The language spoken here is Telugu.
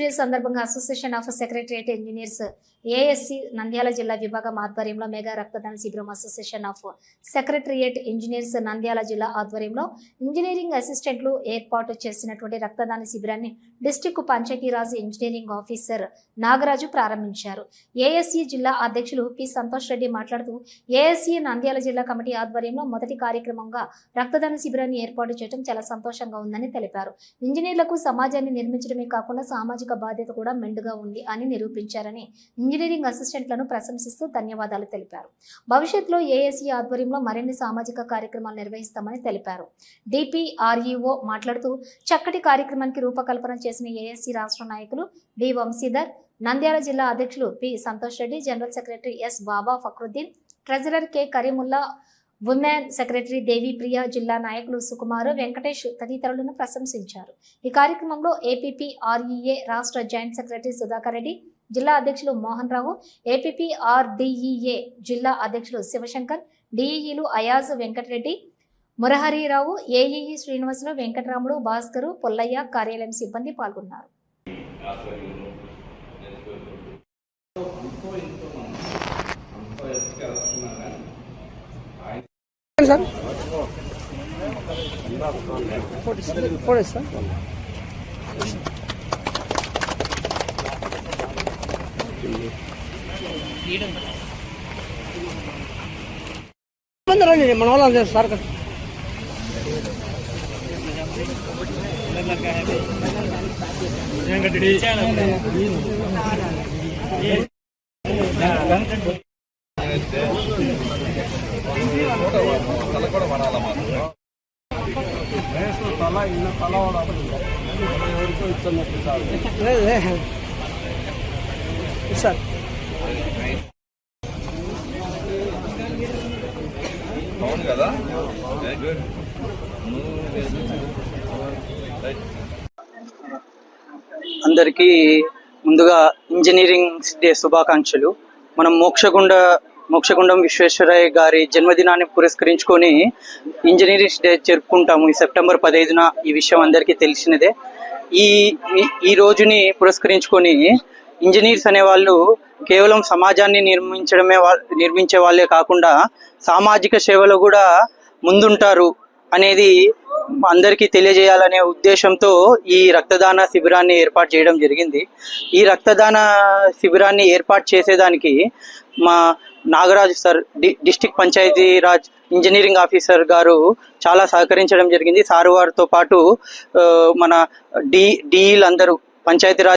డే సందర్భంగా association of secretariat engineers ASC Nandyal జిల్లా విభాగం ఆధ్వర్యంలో మెగా రక్తదాన శిబిరం association of secretariat engineers Nandyal జిల్లా ఆధ్వర్యంలో ఇంజనీరింగ్ అసిస్టెంట్లు ఏర్పాటు చేసినటువంటి రక్తదాన శిబిరాన్ని district Panchayati Raj engineering officer Nagaraju ప్రారంభించారు. ఏఎస్సి జిల్లా అధ్యక్షులు పి సంతోష్ రెడ్డి మాట్లాడుతూ ఏఎస్సి నంద్యాల జిల్లా కమిటీ ఆధ్వర్యంలో మొదటి కార్యక్రమంగా రక్తదాన శిబిరాన్ని ఏర్పాటు చేయడం చాలా సంతోషంగా ఉందని తెలిపారు. ఇంజనీర్లకు సమాజాన్ని నిర్మించడమే కాకుండా సామాజిక బాధ్యత కూడా మెండుగా ఉంది అని నిరూపించారని ఇంజనీరింగ్ అసిస్టెంట్లను ప్రశంసిస్తూ ధన్యవాదాలు తెలిపారు. భవిష్యత్తులో ఏఎస్ఈ ఆధ్వర్యంలో మరిన్ని సామాజిక కార్యక్రమాలు నిర్వహిస్తామని తెలిపారు. డిపిఆర్ఈఓ మాట్లాడుతూ చక్కటి కార్యక్రమానికి రూపకల్పన చేసిన ఏఎస్సీ రాష్ట్ర నాయకులు బి వంశీధర్ నంద్యాల జిల్లా అధ్యక్షులు P Santosh Reddy general secretary S Baba Fakruddin treasurer K Karimulla women secretary Devipriya జిల్లా నాయకులు సుకుమార్ వెంకటేష్ తదితరులను ప్రశంసించారు. ఈ కార్యక్రమంలో ఏపీపీ ఆర్ఈఏ రాష్ట్ర జాయింట్ సెక్రటరీ సుధాకర్ రెడ్డి జిల్లా అధ్యక్షులు మోహన్ రావు ఏపీపీ ఆర్డీఈఏ జిల్లా అధ్యక్షులు శివశంకర్ డిఈఈలు అయాజ్ వెంకటరెడ్డి మురహరిరావు ఏఈఈ శ్రీనివాసులు వెంకటరాముడు భాస్కరు పొల్లయ్య కార్యాలయం సిబ్బంది పాల్గొన్నారు ఆయన సార్ ఫోటో సార్ మంది రండి మన వాళ్ళు సార్ కదా సార్ అవును కదా గుడ్ అందరికీ ముందుగా ఇంజనీరింగ్ డే శుభాకాంక్షలు. మనం మోక్షగుండ మోక్షగుండం విశ్వేశ్వరయ్య గారి జన్మదినాన్ని పురస్కరించుకొని ఇంజనీరింగ్ డే జరుపుకుంటాము. ఈ సెప్టెంబర్ పదహైదున ఈ విషయం అందరికీ తెలిసినదే. ఈ ఈ- ఈ రోజుని పురస్కరించుకొని ఇంజనీర్స్ అనే వాళ్ళు కేవలం సమాజాన్ని నిర్మించడమే వా- నిర్మించే వాళ్ళే కాకుండా సామాజిక సేవలో కూడా ముందుంటారు అనేది అందరికీ తెలియజేయాలనే ఉద్దేశంతో ఈ రక్తదాన శిబిరాన్ని ఏర్పాటు చేయడం జరిగింది. ఈ రక్తదాన శిబిరాన్ని ఏర్పాటు చేసేదానికి మా Nagaraju sir D district Panchayati Raj engineering officer గారు చాలా సహకరించడం జరిగింది. సారు వారితో పాటు మన డి డీఈలు అందరూ పంచాయతీరాజ్